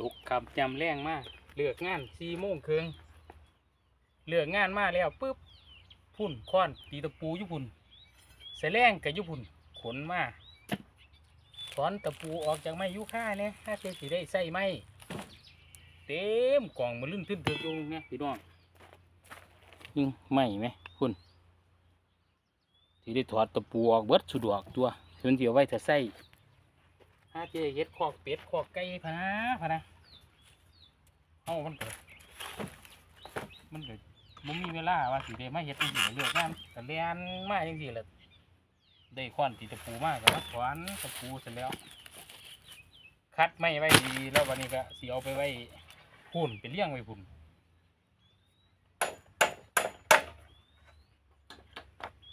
ตกขับจำแรงมากเลือกงานสี่โมงครึ่งเลือกงานมาแล้วปุ๊บพุ่นค้อนตีตะปูยุพุ่นใส่แรงกับยุพุ่นขนมาถอนตะปูออกจากไม้ยุค่าเนี่ยถ้าเจสิได้ใส่ไม้เต็มกล่องมันลื่นทึ่นเถือกอยู่เนี่ยพี่น้องยิงไหมไหมคุณที่ได้ถอดตะปูออกเบิดสะดวกตัวเพิ่นสิเอาไว้ถ้าใส่ ถ้าเจเฮ็ดคอกเป็ดคอกไก่พะนะพะนะเฮามันเกิดมันเกิดบ่มีเวลาว่าสิได้มาเฮ็ดจังซี่เลือกงานก็เรียนมาจังซี่แหละได้ค้อนตีตะปูมาก็มาถอนตะปูเสร็จแล้ว คัดไม่ไว้ดีแล้ววันนี้ก็สิเอาไปไว้พุ่นไปเลี้ยงไว้พุ่น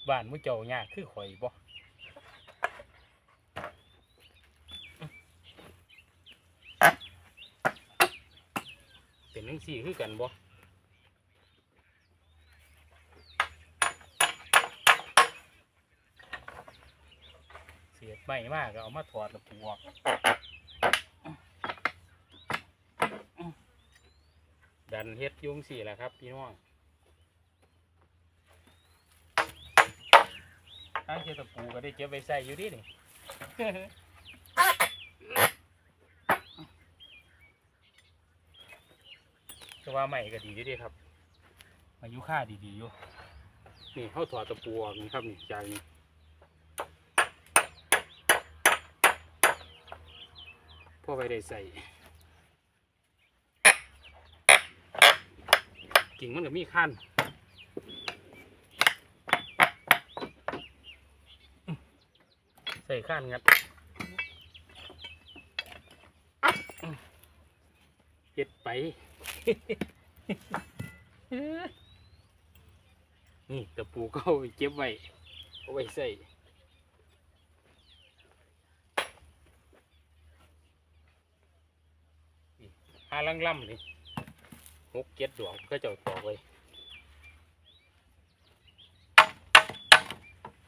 บ้านมื้เจ้ายากคือข่อยบ่ เป็นนังสี่คือกันบ่เสียดใบมากก็เอามาถอดแล้วปวกดันเฮ็ดยุงสี่แหละครับพี่น้องทางเจตะปูก็ได้เก็บไปใส่อยู่ดินี่ แต่ว่าใหม่ก็ดีเด้ๆครับอายุค่าดีๆอยู่นี่เขาถอดตะปูออกนี่ครับนี่จากนี่พ่อไปได้ใส่กิ่งมันก็มีขั้นอื้อใส่ขั้นงัดอื้อเฮ็ดไป นี่ตะปูก็เอาไปเก็บไว้เอาไว้ใส่นี่หาลังล่ำนี่หกเก็ดดวงก็จะเอาตอกไว้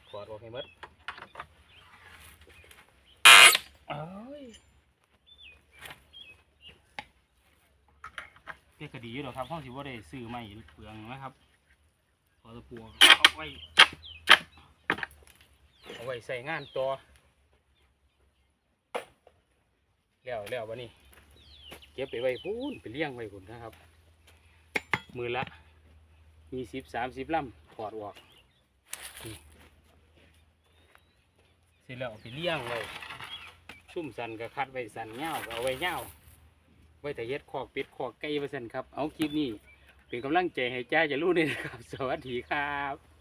ขอดออกให้หมดเอ้ย เรียกก็ดีอยู่หรอกครับห้องสิว่าได้ซื้อใหม่เปลืองนะครับพอตะปูเอาไว้เอาไว้ใส่งานต่อแล้วแล้ววันนี้เก็บไปไว้พูนไปเลี้ยงไว้พุ่นนะครับ มือละมีสิบสามสิบลำถอดออกเสร็จแล้วเอาไปเลี้ยงไว้ชุ่มสันก็คัดไว้สันเงาก็เอาไว้เงา ว้แต่เฮ็ดคอกเป็ดคอกไก่ไว้สันครับ เอาคลิปนี้เป็นกำลังใจให้จ้าจะรู้เลยนะครับ สวัสดีครับ